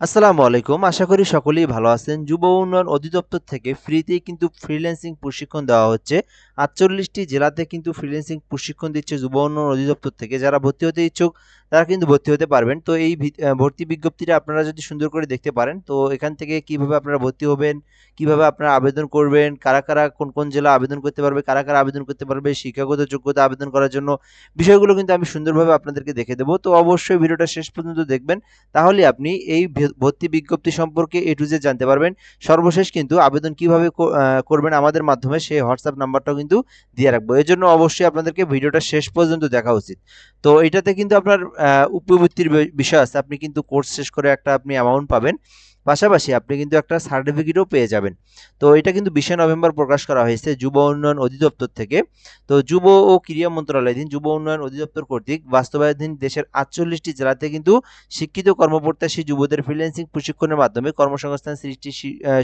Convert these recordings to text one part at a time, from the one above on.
আসসালামু আলাইকুম। আশা করি সকলেই ভালো আছেন। যুব উন্নয়ন অধিদপ্তর থেকে ফ্রিতেই কিন্তু ফ্রিল্যান্সিং প্রশিক্ষণ দেওয়া হচ্ছে। আটচল্লিশটি জেলাতে কিন্তু ফ্রিল্যান্সিং প্রশিক্ষণ দিচ্ছে যুব উন্নয়ন অধিদপ্তর থেকে। যারা ভর্তি হতে ইচ্ছুক তারা কিন্তু ভর্তি হতে পারবেন। তো এই ভর্তি বিজ্ঞপ্তিটা আপনারা যদি সুন্দর করে দেখতে পারেন, তো এখান থেকে কীভাবে আপনারা ভর্তি হবেন, কীভাবে আপনারা আবেদন করবেন, কারা কারা কোন কোন জেলা আবেদন করতে পারবে, কারা কারা আবেদন করতে পারবে, শিক্ষাগত যোগ্যতা আবেদন করার জন্য, বিষয়গুলো কিন্তু আমি সুন্দরভাবে আপনাদেরকে দেখে দেবো। তো অবশ্যই ভিডিওটা শেষ পর্যন্ত দেখবেন, তাহলে আপনি এই ভর্তি বিজ্ঞপ্তি সম্পর্কে এ টু জেড জানতে পারবেন। সর্বশেষ কিন্তু আবেদন কীভাবে করবেন আমাদের মাধ্যমে সেই হোয়াটসঅ্যাপ নাম্বারটাও কিন্তু দিয়ে রাখব। এর জন্য অবশ্যই আপনাদেরকে ভিডিওটা শেষ পর্যন্ত দেখা উচিত। তো এটাতে কিন্তু আপনার উপবৃত্তির বিষয় আছে। আপনি কিন্তু কোর্স শেষ করে একটা আপনি অ্যামাউন্ট পাবেন। পাশাপাশি আপনি কিন্তু একটা সার্টিফিকেটও পেয়ে যাবেন। তো এটা কিন্তু বিশে নভেম্বর প্রকাশ করা হয়েছে যুব উন্নয়ন অধিদপ্তর থেকে। তো যুব ও ক্রীড়া মন্ত্রণালয়াধীন যুব উন্নয়ন অধিদপ্তর কর্তৃক বাস্তবায়নাধীন দেশের আটচল্লিশটি জেলাতে কিন্তু শিক্ষিত কর্মপ্রত্যাশী যুবদের ফ্রিল্যান্সিং প্রশিক্ষণের মাধ্যমে কর্মসংস্থান সৃষ্টি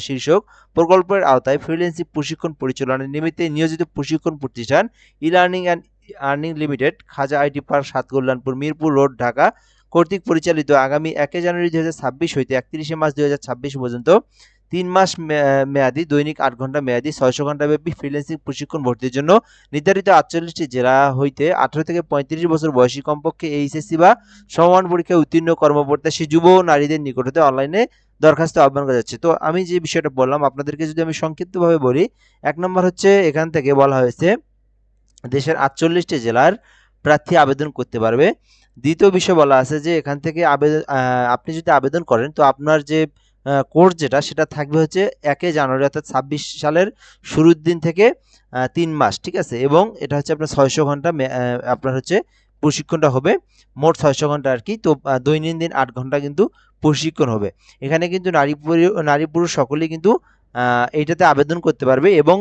শীর্ষক প্রকল্পের আওতায় ফ্রিল্যান্সিং প্রশিক্ষণ পরিচালনার নিমিত্তে নিয়োজিত প্রশিক্ষণ প্রতিষ্ঠান e learning and earning limited, Khaja IT park সাতকল্যাণপুর Mirpur road, Dhaka কর্তৃক পরিচালিত আগামী একে জানুয়ারি দুই হাজার ছাব্বিশ হইতে একত্রিশে মার্চ দুই হাজার ছাব্বিশ পর্যন্ত তিন মাস মেয়াদি, দৈনিক আট ঘণ্টা মেয়াদি, ছয়শো ঘণ্টা ব্যাপী ফ্রিল্যান্সিং প্রশিক্ষণ ভর্তির জন্য নির্ধারিত আটচল্লিশটি জেলা হইতে আঠারো থেকে পঁয়ত্রিশ বছর বয়সী কমপক্ষে এইচএসসি বা সমান পরীক্ষায় উত্তীর্ণ কর্মপ্রত্যাশী যুব ও নারীদের নিকট হতে অনলাইনে দরখাস্ত আহ্বান করা যাচ্ছে। তো আমি যে বিষয়টা বললাম, আপনাদেরকে যদি আমি সংক্ষিপ্তভাবে বলি, এক নম্বর হচ্ছে এখান থেকে বলা হয়েছে দেশের আটচল্লিশটি জেলার প্রার্থী আবেদন করতে পারবে। দ্বিতীয় বিষয় বলা আছে যে, এখান থেকে আবেদন আপনি যদি আবেদন করেন, তো আপনার যে কোর্স যেটা, সেটা থাকবে হচ্ছে একে জানুয়ারি অর্থাৎ ছাব্বিশ সালের শুরুর দিন থেকে তিন মাস, ঠিক আছে? এবং এটা হচ্ছে আপনার ছয়শো ঘণ্টা আপনার হচ্ছে প্রশিক্ষণটা হবে। মোট ছয়শো ঘণ্টা আর কি, তো দৈনন্দিন আট ঘণ্টা কিন্তু প্রশিক্ষণ হবে। এখানে কিন্তু নারী নারী পুরুষ সকলেই কিন্তু এইটাতে আবেদন করতে পারবে এবং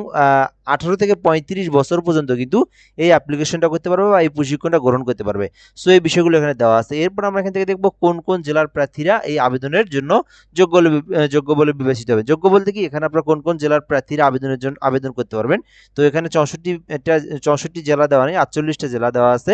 আঠারো থেকে পঁয়ত্রিশ বছর পর্যন্ত কিন্তু এই অ্যাপ্লিকেশনটা করতে পারবে বা এই প্রশিক্ষণটা গ্রহণ করতে পারবে। সো এই বিষয়গুলো এখানে দেওয়া আছে। এরপর আমরা এখান থেকে দেখব কোন কোন জেলার প্রার্থীরা এই আবেদনের জন্য যোগ্য যোগ্য বলে বিবেচিত হবে। যোগ্য বলতে কি? এখানে আপনারা কোন কোন জেলার প্রার্থীরা আবেদনের জন্য আবেদন করতে পারবেন। তো এখানে চৌষট্টি এটা চৌষট্টি জেলা দেওয়া নেই, আটচল্লিশটা জেলা দেওয়া আছে।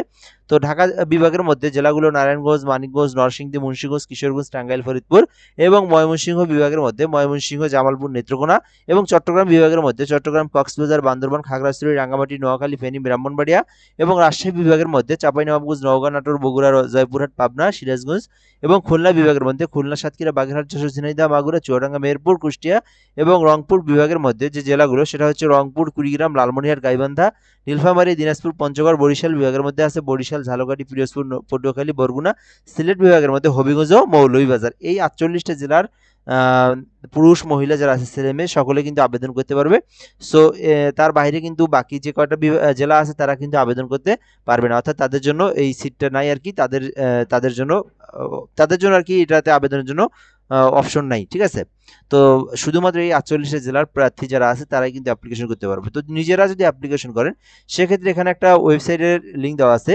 তো ঢাকা বিভাগের মধ্যে জেলাগুলো নারায়ণগঞ্জ, মানিকগঞ্জ, নরসিংদী, মুন্সিগঞ্জ, কিশোরগঞ্জ, টাঙ্গাইল, ফরিদপুর এবং ময়মনসিংহ বিভাগের মধ্যে ময়মনসিংহ, জামালপুর, নেত্রকোনা এবং চট্টগ্রাম বিভাগের মধ্যে। চট্টগ্রাম, কক্সবাজার, বান্দরবান, খাগড়াছড়ি, রাঙ্গামাটি, নোয়াখালী, ফেনী, ব্রাহ্মণবাড়িয়া এবং রাজশাহী বিভাগের মধ্যে। চাঁপাইনবাবগঞ্জ, নওগাঁ, নাটোর, বগুড়া জয়পুরহাট, পাবনা, সিরাজগঞ্জ এবং খুলনা বিভাগের মধ্যে। খুলনা, সাতক্ষীরা, বাগেরহাট, যশোর, ঝিনাইদহ, মাগুরা, চুয়াডাঙ্গা, মেহেরপুর, কুষ্টিয়া এবং রংপুর বিভাগের মধ্যে যে জেলাগুলো, সেটা হচ্ছে রংপুর, কুড়িগ্রাম, লালমনিরহাট, গাইবান্ধা, নীলফামারী, দিনাজপুর, পঞ্চগড়, বরিশাল বিভাগের মধ্যে আছে বরিশাল, ঝালকাঠি, পিরোজপুর পটুয়াখালী, বরগুনা, সিলেট বিভাগের মধ্যে হবিগঞ্জ ও মৌলভীবাজার। এই আটচল্লিশটা জেলার পুরুষ, মহিলা যারা আছে, ছেলে মেয়ে, সকলে কিন্তু আবেদন করতে পারবে। সো তার বাইরে কিন্তু বাকি যে কয়টা জেলা আছে, তারা কিন্তু আবেদন করতে পারবে না। অর্থাৎ তাদের জন্য এই সিটটা নাই আর কি। তাদের তাদের জন্য তাদের জন্য আর কি এটাতে আবেদনের জন্য অপশন নাই, ঠিক আছে? তো শুধুমাত্র এই আটচল্লিশটা জেলার প্রার্থী যারা আছে, তারাই কিন্তু অ্যাপ্লিকেশন করতে পারবে। তো নিজেরা যদি অ্যাপ্লিকেশন করেন, সেক্ষেত্রে এখানে একটা ওয়েবসাইটের লিঙ্ক দেওয়া আছে।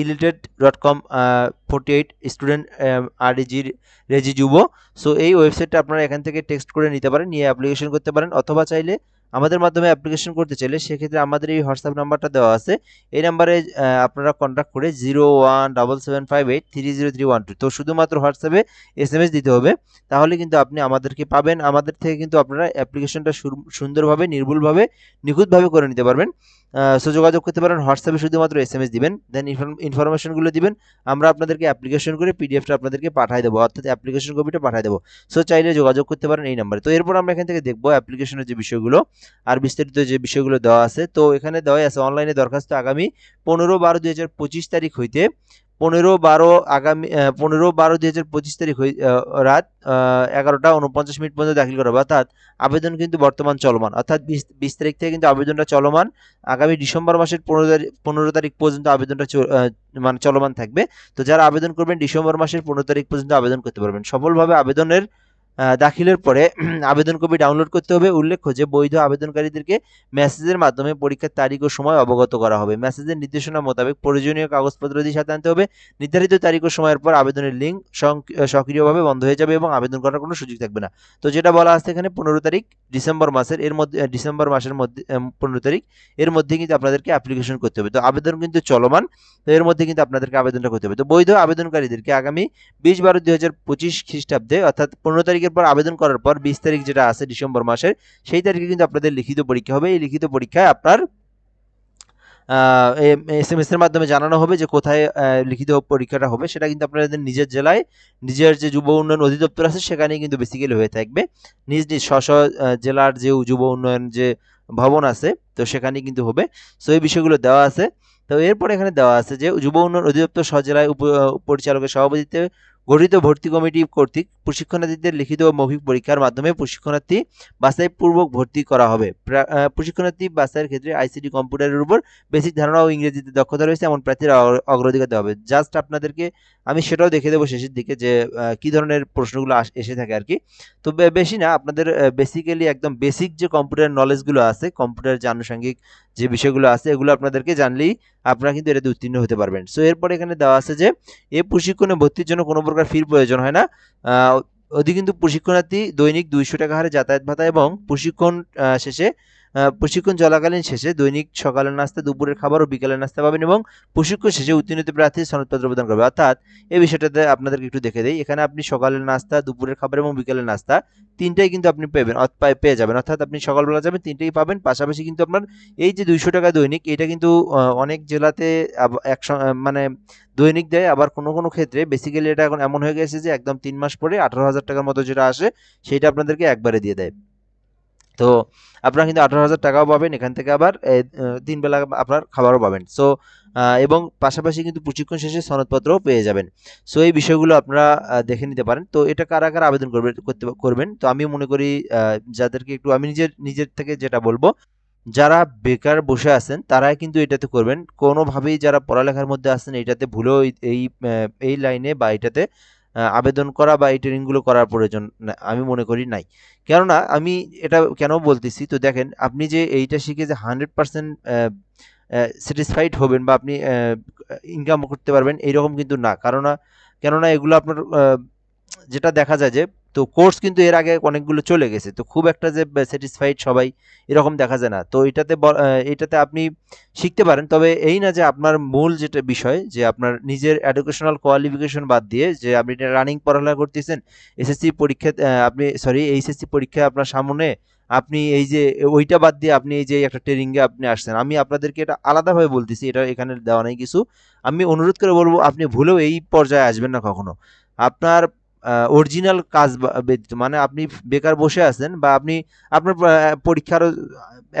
Elited dot com forty eight student আরজি রেজি যুব সো এই ওয়েবসাইটটা আপনারা এখান থেকে টেক্সট করে নিতে পারেন, নিয়ে অ্যাপ্লিকেশন করতে পারেন, অথবা চাইলে আমাদের মাধ্যমে অ্যাপ্লিকেশন করতে চাইলে সেক্ষেত্রে আমাদের এই হোয়াটসঅ্যাপ নাম্বারটা দেওয়া আছে। এই নাম্বারে আপনারা কন্ট্যাক্ট করে zero one double seven five eight three zero three one two তো শুধুমাত্র হোয়াটসঅ্যাপে এস এম এস দিতে হবে। তাহলে কিন্তু আপনি আমাদেরকে পাবেন। আমাদের থেকে কিন্তু আপনারা অ্যাপ্লিকেশনটা সুন্দরভাবে, নির্ভুলভাবে, নিখুঁতভাবে করে নিতে পারবেন। সো যোগাযোগ করতে পারেন। হোয়াটসঅ্যাপে শুধুমাত্র এস এম এস দিবেন দেন ইনফরমেশনগুলো দিবেন। আমরা আপনাদেরকে অ্যাপ্লিকেশন করে পিডিএফটা আপনাদেরকে পাঠিয়ে দেবো। অর্থাৎ অ্যাপ্লিকেশন কপিটা পাঠিয়ে দেবো। সো চাইলে যোগাযোগ করতে পারেন এই নাম্বারে তো এরপর আমরা এখান থেকে দেখব অ্যাপ্লিকেশনের যে বিষয়গুলো। আর বিস্তারিত যে বিষয়গুলো দেওয়া আছে, তো এখানে দেওয়াই আছে, অনলাইনে দরখাস্ত আগামী পনেরো বারো দুই তারিখ হইতে, পনেরো বারো আগামী পনেরো বারো দুই হাজার পঁচিশ তারিখ রাত এগারোটা উনপঞ্চাশ মিনিট পর্যন্ত দাখিল করা হবে। অর্থাৎ আবেদন কিন্তু বর্তমান চলমান, অর্থাৎ বিশ বিশ তারিখ থেকে কিন্তু আবেদনটা চলমান, আগামী ডিসেম্বর মাসের পনেরো তারিখ পনেরো তারিখ পর্যন্ত আবেদনটা মানে চলমান থাকবে। তো যারা আবেদন করবেন, ডিসেম্বর মাসের পনেরো তারিখ পর্যন্ত আবেদন করতে পারবেন। সফলভাবে আবেদনের দাখিলের পরে আবেদন কপি ডাউনলোড করতে হবে। উল্লেখ্য যে, বৈধ আবেদনকারীদেরকে মেসেজের মাধ্যমে পরীক্ষার তারিখ ও সময় অবগত করা হবে। মেসেজের নির্দেশনা মোতাবেক প্রয়োজনীয় কাগজপত্র দিয়ে সাথে আনতে হবে। নির্ধারিত তারিখ ও সময়ের পর আবেদনের লিঙ্ক সক্রিয়ভাবে বন্ধ হয়ে যাবে এবং আবেদন করার কোনো সুযোগ থাকবে না। তো যেটা বলা আছে এখানে, পনেরো তারিখ ডিসেম্বর মাসের, এর মধ্যে ডিসেম্বর মাসের মধ্যে পনেরো তারিখ, এর মধ্যে কিন্তু আপনাদেরকে অ্যাপ্লিকেশন করতে হবে। তো আবেদন কিন্তু চলমান, তো এর মধ্যে কিন্তু আপনাদেরকে আবেদনটা করতে হবে। তো বৈধ আবেদনকারীদেরকে আগামী বিশ বারো দুই হাজার পঁচিশ খ্রিস্টাব্দে, অর্থাৎ পনেরো তারিখের পর আবেদন করার পর বিশ তারিখ যেটা আছে ডিসেম্বর মাসের, সেই তারিখে কিন্তু আপনাদের লিখিত পরীক্ষা হবে। এই লিখিত পরীক্ষায় আপনার এস এম এস এর মাধ্যমে জানানো হবে যে কোথায় লিখিত পরীক্ষাটা হবে। সেটা কিন্তু আপনাদের নিজের জেলায়, নিজের যে যুব উন্নয়ন অধিদপ্তর আছে, সেখানেই কিন্তু বেসিক্যালি হয়ে থাকবে। নিজ নিজ স্ব জেলার যে যুব উন্নয়ন যে ভবন আছে, তো সেখানেই কিন্তু হবে। সো এই বিষয়গুলো দেওয়া আছে। তো এরপর এখানে দেওয়া আছে যে যুব উন্নয়ন অধিদপ্তর সজেলায় উপ পরিচালকের সভাপতিত্বে গঠিত ভর্তি কমিটি কর্তৃক প্রশিক্ষণার্থীদের লিখিত ও মৌখিক পরীক্ষার মাধ্যমে প্রশিক্ষণার্থী বাছাইপূর্বক ভর্তি করা হবে। প্রা- প্রশিক্ষণার্থী বাছাইয়ের ক্ষেত্রে আইসিটি কম্পিউটারের উপর বেসিক ধারণা ও ইংরেজিতে দক্ষতা রয়েছে এমন প্রার্থীরা অগ্র- অগ্রাধিকার দেওয়া হবে। জাস্ট আপনাদেরকে আমি সেটাও দেখে দেবো শেষের দিকে যে কি ধরনের প্রশ্নগুলো এসে থাকে আর কি। তো বেশি না, আপনাদের বেসিক্যালি একদম বেসিক যে কম্পিউটার নলেজগুলো আছে কম্পিউটার যে আনুষঙ্গিক যে বিষয়গুলো আছে, এগুলো আপনাদেরকে জানলেই আপনারা কিন্তু এটাতে উত্তীর্ণ হতে পারবেন। সো এরপরে এখানে দেওয়া আছে যে, এ প্রশিক্ষণে ভর্তির জন্য কোনো প্রকার ফির প্রয়োজন হয় না। অধি কিন্তু প্রশিক্ষণার্থী দৈনিক দুইশো টাকা হারে যাতায়াত ভাতা এবং প্রশিক্ষণ শেষে প্রশিক্ষণ চলাকালীন শেষে দৈনিক সকালের নাস্তা, দুপুরের খাবার ও বিকালের নাস্তা পাবেন এবং প্রশিক্ষণ শেষে উত্তীর্ণ প্রার্থী সনদপত্র প্রদান করবে। অর্থাৎ এই বিষয়টাতে আপনাদেরকে একটু দেখে দেয় এখানে আপনি সকালের নাস্তা, দুপুরের খাবার এবং বিকালের নাস্তা তিনটাই কিন্তু আপনি পেবেন পেয়ে যাবেন। অর্থাৎ আপনি সকালবেলা যাবেন, তিনটেই পাবেন। পাশাপাশি কিন্তু আপনার এই যে দুইশো টাকা দৈনিক, এটা কিন্তু অনেক জেলাতে এক মানে দৈনিক দেয়। আবার কোনো কোনো ক্ষেত্রে বেসিক্যালি এটা এখন এমন হয়ে গেছে যে একদম তিন মাস পরে আঠারো হাজার টাকার মতো যেটা আসে, সেটা আপনাদেরকে একবারে দিয়ে দেয়। তো আপনারা কিন্তু আঠারো হাজার টাকাও পাবেন এখান থেকে আবার তিন বেলা আপনার খাবারও পাবেন। সো এবং পাশাপাশি কিন্তু প্রশিক্ষণ শেষে সনদপত্রও পেয়ে যাবেন। সো এই বিষয়গুলো আপনারা দেখে নিতে পারেন। তো এটা কারা কারা আবেদন করবে করতে করবেন? তো আমি মনে করি যাদেরকে একটু আমি নিজের নিজের থেকে যেটা বলব যারা বেকার বসে আছেন তারাই কিন্তু এটাতে করবেন। কোনোভাবেই যারা পড়ালেখার মধ্যে আছেন এটাতে ভুলেও এই এই, লাইনে বা এটাতে আবেদন করা বা এই ট্রেনিংগুলো করার প্রয়োজন আমি মনে করি নাই। কেননা, আমি এটা কেন বলতেছি? তো দেখেন, আপনি যে এইটা শিখে যে হান্ড্রেড পার্সেন্ট স্যাটিসফাইড হবেন বা আপনি ইনকাম করতে পারবেন, এইরকম কিন্তু না। কারণ কেননা এগুলো আপনার যেটা দেখা যায় যে তো কোর্স কিন্তু এর আগে অনেকগুলো চলে গেছে, তো খুব একটা যে স্যাটিসফাইড সবাই এরকম দেখা যায় না। তো এটাতে এটাতে আপনি শিখতে পারেন। তবে এই না যে আপনার মূল যেটা বিষয়, যে আপনার নিজের এডুকেশনাল কোয়ালিফিকেশন বাদ দিয়ে যে আপনি রানিং পড়ালেখা করতেছেন এসএসসি পরীক্ষা আপনি সরি এইচএসসি পরীক্ষা আপনার সামনে আপনি এই যে, ওইটা বাদ দিয়ে আপনি এই যে একটা ট্রেনিংয়ে আপনি আসছেন। আমি আপনাদেরকে এটা আলাদাভাবে বলতেছি, এটা এখানে দেওয়া নেই কিছু। আমি অনুরোধ করে বলব, আপনি ভুলেও এই পর্যায়ে আসবেন না কখনো। আপনার অরিজিনাল কাজ ব্যতীত মানে আপনি বেকার বসে আছেন বা আপনি, আপনার পরীক্ষারও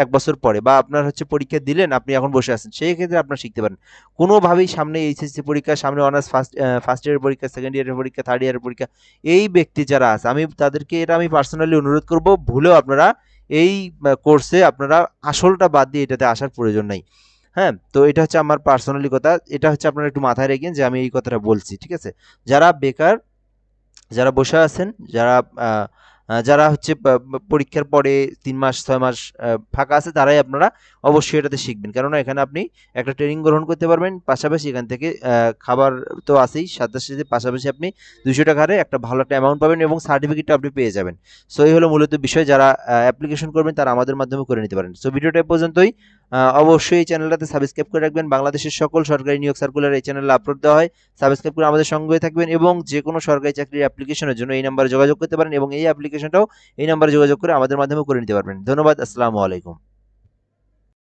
এক বছর পরে বা আপনার হচ্ছে পরীক্ষা দিলেন, আপনি এখন বসে আছেন, সেই ক্ষেত্রে আপনার শিখতে পারেন। কোনোভাবেই সামনে এইচএসসি পরীক্ষা, সামনে অনার্স ফার্স্ট ফার্স্ট ইয়ারের পরীক্ষা সেকেন্ড ইয়ারের পরীক্ষা থার্ড ইয়ারের পরীক্ষা, এই ব্যক্তি যারা আছে, আমি তাদেরকে এটা আমি পার্সোনালি অনুরোধ করব, ভুলেও আপনারা এই কোর্সে আপনারা আসলটা বাদ দিয়ে এটাতে আসার প্রয়োজন নাই। হ্যাঁ তো এটা হচ্ছে আমার পার্সোনালি কথা, এটা হচ্ছে আপনারা একটু মাথায় রেখেন যে আমি এই কথাটা বলছি, ঠিক আছে? যারা বেকার যারা বসে আছেন, যারা যারা হচ্ছে পরীক্ষার পরে তিন মাস, ছয় মাস ফাঁকা আছে, তারাই আপনারা অবশ্যই এটাতে শিখবেন। কেননা এখানে আপনি একটা ট্রেনিং গ্রহণ করতে পারবেন, পাশাপাশি এখান থেকে খাবার তো আছেই, সাথে সাথে পাশাপাশি আপনি দুশো টাকা হারে একটা ভালো একটা অ্যামাউন্ট পাবেন এবং সার্টিফিকেটটা আপনি পেয়ে যাবেন। সো এই হলো মূলত বিষয়, যারা অ্যাপ্লিকেশন করবেন, তারা আমাদের মাধ্যমে করে নিতে পারেন। সো ভিডিওটা পর্যন্তই। অবশ্যই এই চ্যানেলটাতে সাবস্ক্রাইব করে রাখবেন। বাংলাদেশের সকল সরকারি নিয়োগ সার্কুলার এই চ্যানেলে আপলোড দেওয়া হয়। সাবস্ক্রাইব করে আমাদের সঙ্গে থাকবেন এবং যে কোনো সরকারি চাকরির অ্যাপ্লিকেশনের জন্য এই নাম্বারে যোগাযোগ করতে পারেন এবং এই অ্যাপ্লিকেশনটাও এই নাম্বারে যোগাযোগ করে আমাদের মাধ্যমে করে নিতে পারবেন। ধন্যবাদ, আসসালামু আলাইকুম।